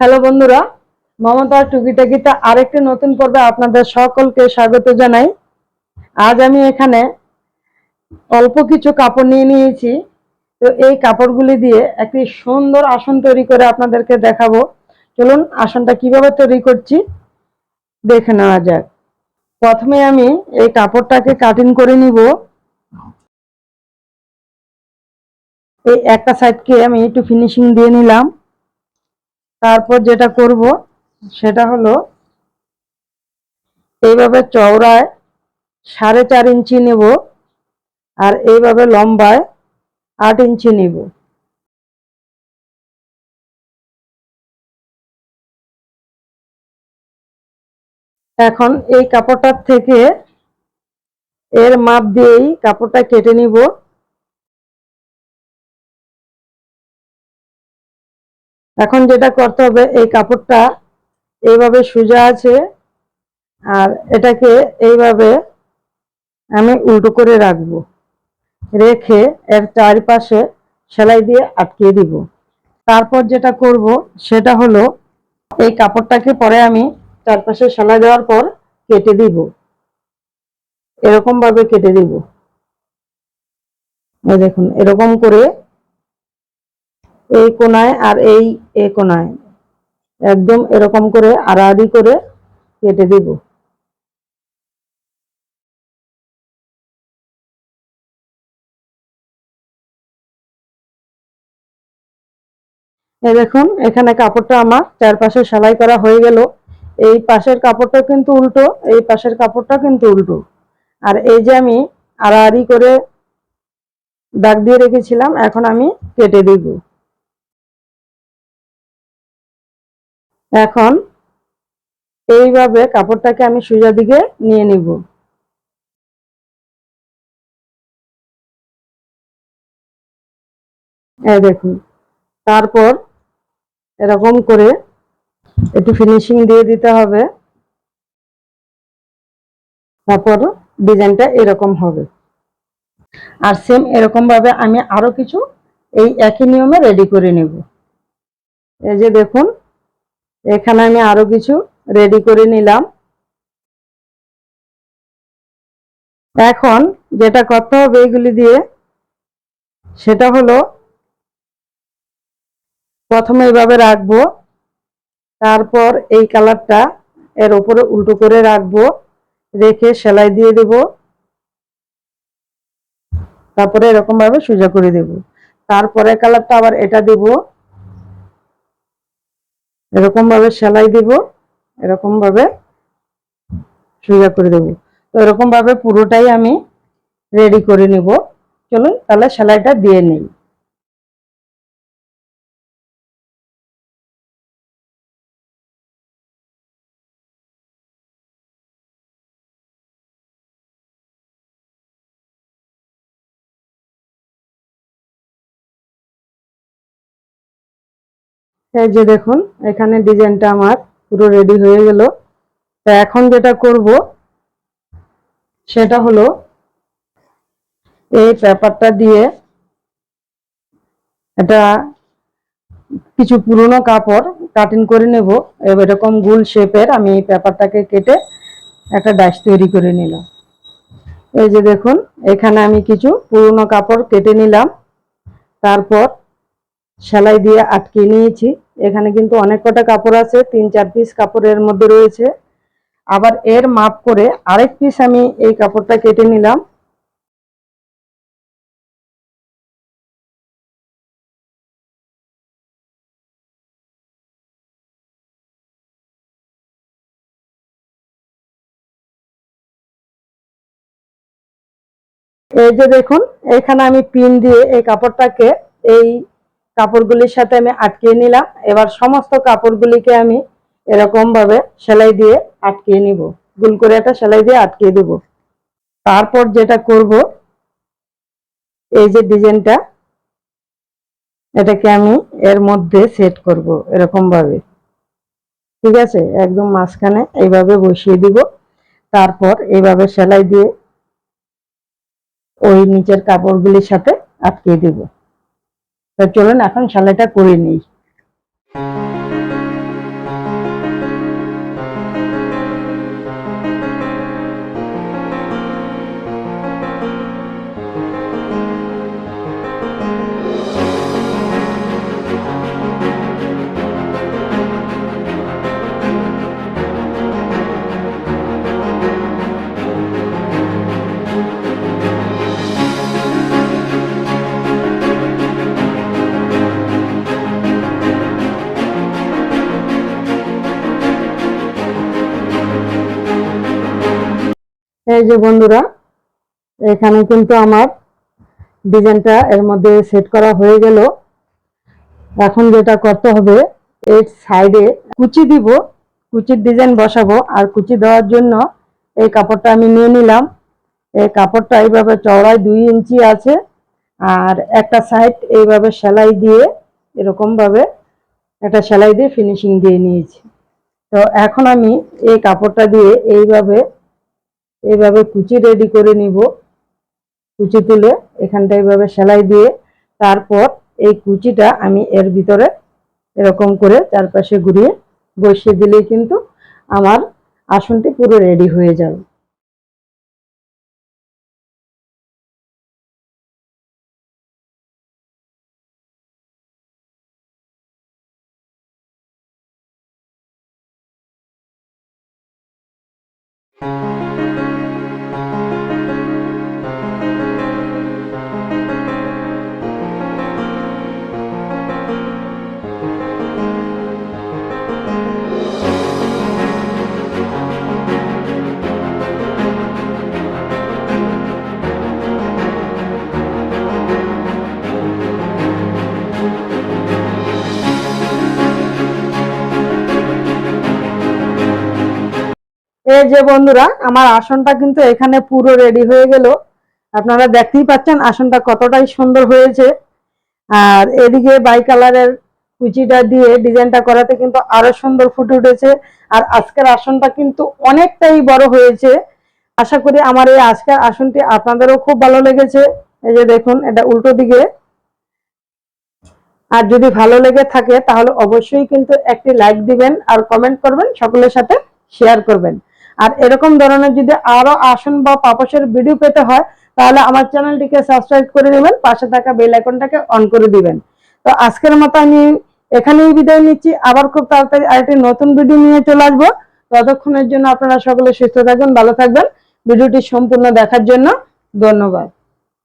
Hello বন্ধুরা মমতার টুকিটাকিতে আরেকটি নতুন পর্বে আপনাদের সকলকে স্বাগত জানাই। আজ আমি এখানে অল্প কিছু কাপড় নিয়ে নিয়েছি। তো এই কাপড়গুলি দিয়ে একটি সুন্দর আসন তৈরি করে আপনাদেরকে দেখাবো। চলুন আসনটা কীভাবে তৈরি করছি দেখে নেওয়া যাক। প্রথমে আমি এই কাপড়টাকে কাটিং করে নিব। এই একটা সাইডকে আমি একটু ফিনিশিং দিয়ে নিলাম। তারপর যেটা করব, সেটা হলো এইভাবে চওড়ায় সাড়ে চার ইঞ্চি নেব আর এইভাবে লম্বায় আট ইঞ্চি নেব। এখন এই কাপড়টার থেকে এর মাপ দিয়েই কাপড়টা কেটে নিব। এখন যেটা করতে হবে, এই কাপড়টা এইভাবে সোজা আছে, আর এটাকে এইভাবে আমি উল্টো করে রাখব। রেখে এর চারিপাশে সেলাই দিয়ে আটকিয়ে দিব। তারপর যেটা করব, সেটা হলো এই কাপড়টাকে পরে আমি চারপাশে সেলাই দেওয়ার পর কেটে দিব। এরকম ভাবে কেটে দিব। দেখুন, এরকম করে এই কোনায় আর এই এ কোনায়। একদম এরকম করে আড়াআড়ি করে কেটে দিব। এই দেখুন, এখানে কাপড়টা আমার চারপাশে সেলাই করা হয়ে গেল। এই পাশের কাপড়টা কিন্তু উল্টো, এই পাশের কাপড়টা কিন্তু উল্টো। আর এই যে আমি আড়াআড়ি করে দাগ দিয়ে রেখেছিলাম, এখন আমি কেটে দিব। এখন এইভাবে কাপড়টাকে আমি সোজা দিকে নিয়ে নিব। দেখুন, তারপর এরকম করে একটু ফিনিশিং দিয়ে দিতে হবে। তারপর ডিজাইনটা এরকম হবে। আর সেম এরকম ভাবে আমি আরও কিছু এই একই নিয়মে রেডি করে নেব। এই যে দেখুন এখানে আমি আরও কিছু রেডি করে নিলাম। এখন যেটা করতে হবে এগুলি দিয়ে, সেটা হলো প্রথমে এইভাবে রাখব। তারপর এই কালারটা এর উপরে উল্টো করে রাখব। রেখে সেলাই দিয়ে দেব। তারপরে এরকম ভাবে সোজা করে দেব। তারপরে কালারটা আবার এটা দেব। এরকম ভাবে সেলাই দিব এরকম ভাবে সোজা করে দেব। তো এরকম ভাবে পুরোটাই আমি রেডি করে নিব। চলুন তাহলে সেলাইটা দিয়ে নিই। এই যে দেখুন, এখানে ডিজাইনটা আমার পুরো রেডি হয়ে গেল। তো এখন যেটা করব, সেটা হলো এই পেপারটা দিয়ে এটা কিছু পুরনো কাপড় কাটিং করে নেব। এরকম গোল শেপের আমি এই পেপারটাকে কেটে একটা ডাইস তৈরি করে নিলাম। এই যে দেখুন, এখানে আমি কিছু পুরনো কাপড় কেটে নিলাম। তারপর সেলাই দিয়ে আটকে নিয়েছি। এখানে কিন্তু অনেক কটা কাপড় আছে, তিন চার পিস কাপড়ের মধ্যে রয়েছে। আবার এর মাপ করে আরেক পিস আমি এই কাপড়টা কেটে নিলাম। এই যে দেখুন, এখানে আমি পিন দিয়ে এই কাপড়টাকে এই কাপড়গুলির সাথে আমি আটকিয়ে নিলাম। এবার সমস্ত কাপড়গুলিকে আমি এরকম ভাবে সেলাই দিয়ে আটকিয়ে নিব। গুল করে একটা সেলাই দিয়ে আটকিয়ে দিব। তারপর যেটা করব, এই যে ডিজাইনটা, এটাকে আমি এর মধ্যে সেট করব এরকম ভাবে ঠিক আছে? একদম মাঝখানে এইভাবে বসিয়ে দিব। তারপর এইভাবে সেলাই দিয়ে ওই নিচের কাপড়গুলির সাথে আটকিয়ে দিব। তো চলুন এখন সেলাইটা করে নিই। এই যে বন্ধুরা, এখানে কিন্তু আমার ডিজাইনটা এর মধ্যে সেট করা হয়ে গেল। এখন যেটা করতে হবে, এর সাইডে কুচি দিব, কুচির ডিজাইন বসাবো। আর কুচি দেওয়ার জন্য এই কাপড়টা আমি নিয়ে নিলাম। এই কাপড়টা এইভাবে চওড়ায় দুই ইঞ্চি আছে। আর একটা সাইড এইভাবে সেলাই দিয়ে, এরকমভাবে একটা সেলাই দিয়ে ফিনিশিং দিয়ে নিয়েছি। তো এখন আমি এই কাপড়টা দিয়ে এইভাবে এইভাবে কুচি রেডি করে নিব। কুচি তুলে এখানটা এইভাবে সেলাই দিয়ে তারপর এই কুচিটা আমি এর ভিতরে এরকম করে চারপাশে ঘুরিয়ে বসিয়ে দিলেই কিন্তু আমার আসনটি পুরো রেডি হয়ে যাবে। এই যে বন্ধুরা, আমার আসনটা কিন্তু এখানে পুরো রেডি হয়ে গেল। আপনারা দেখতেই পাচ্ছেন আসনটা কতটাই সুন্দর হয়েছে। আর এদিকে বাই কালারের কুচিটা দিয়ে ডিজাইনটা করাতে কিন্তু আরও সুন্দর ফুটে উঠেছে। আর আজকের আসনটা কিন্তু অনেকটাই বড় হয়েছে। আশা করি আমার এই আজকের আসনটি আপনাদেরও খুব ভালো লেগেছে। এই যে দেখুন, এটা উল্টো দিকে। আর যদি ভালো লেগে থাকে, তাহলে অবশ্যই কিন্তু একটি লাইক দিবেন আর কমেন্ট করবেন, সকলের সাথে শেয়ার করবেন। আর এরকম ধরনের যদি আরও আসন বা পাপসের ভিডিও পেতে হয়, তাহলে আমার চ্যানেলটিকে সাবস্ক্রাইব করে নেবেন পাশে থাকা বেল আইকনটাকে অন করে দিবেন। তো আজকের মতো আমি এখানেই বিদায় নিচ্ছি। আবার খুব তাড়াতাড়ি আরেকটি নতুন ভিডিও নিয়ে চলে আসব। ততক্ষণের জন্য আপনারা সকলে সুস্থ থাকবেন ভালো থাকবেন। ভিডিওটি সম্পূর্ণ দেখার জন্য ধন্যবাদ।